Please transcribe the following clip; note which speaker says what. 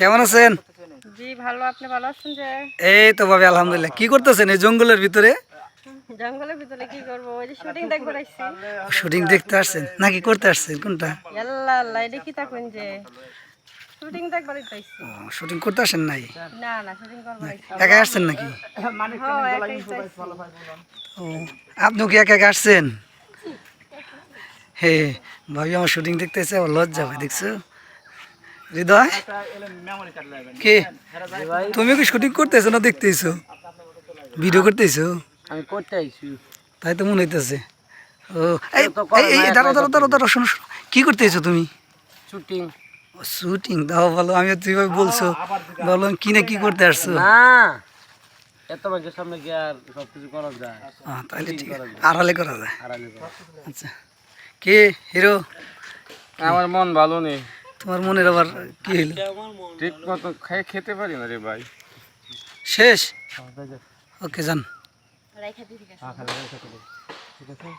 Speaker 1: কেমন আছেন?
Speaker 2: জি ভালো। আপনি ভালো আছেন যে?
Speaker 1: এই তো ভাবে আলহামদুলিল্লাহ। কি করতেছেন এই জঙ্গলের ভিতরে?
Speaker 2: জঙ্গলের ভিতরে কি করব? ওই যে শুটিং দেখব রাখছি।
Speaker 1: শুটিং দেখতে আসছেন? নাকি করতে আসছেন? কোনটা?
Speaker 2: আল্লাহ আল্লাহ এটা কি থাকুন যে? শুটিং দেখবার পাইছি
Speaker 1: শুটিং করতে আসেন নাই?
Speaker 2: না না শুটিং করব
Speaker 1: একা আসছেন নাকি?
Speaker 2: একাই চাইছি।
Speaker 1: ও আপনিও কি একা একা আসছেন? হে ভাবি আমার শুটিং দেখতে এসে আমার লজ্জা হয় দেখছ? হৃদয়? কে? তুমি কি শুটিং করতেছো না দেখতেছো? ভিডিও করতেছো?
Speaker 3: আমি করতে আইছি।
Speaker 1: তাই তো মনে হইতেছে। ও এই শোনো শোনো। কি করতেছো তুমি?
Speaker 3: শুটিং।
Speaker 1: শুটিং দাও বলো আমি বলছো বলো কি না কি করতে আসছো?
Speaker 3: না এত মানুষের সামনে গিয়ে আর সব কিছু করা যায়।
Speaker 1: আহ, তাহলে ঠিক আড়ালে করা যায়।
Speaker 3: আড়ালে
Speaker 1: আচ্ছা। কে হিরো?
Speaker 4: আমার মন ভালো নেই।
Speaker 1: তোমার মনের আবার কি হইল?
Speaker 4: ঠিক মতো খাই খেতে পারি না রে ভাই।
Speaker 1: শেষ? ওকে যান।
Speaker 2: ঠিক আছে?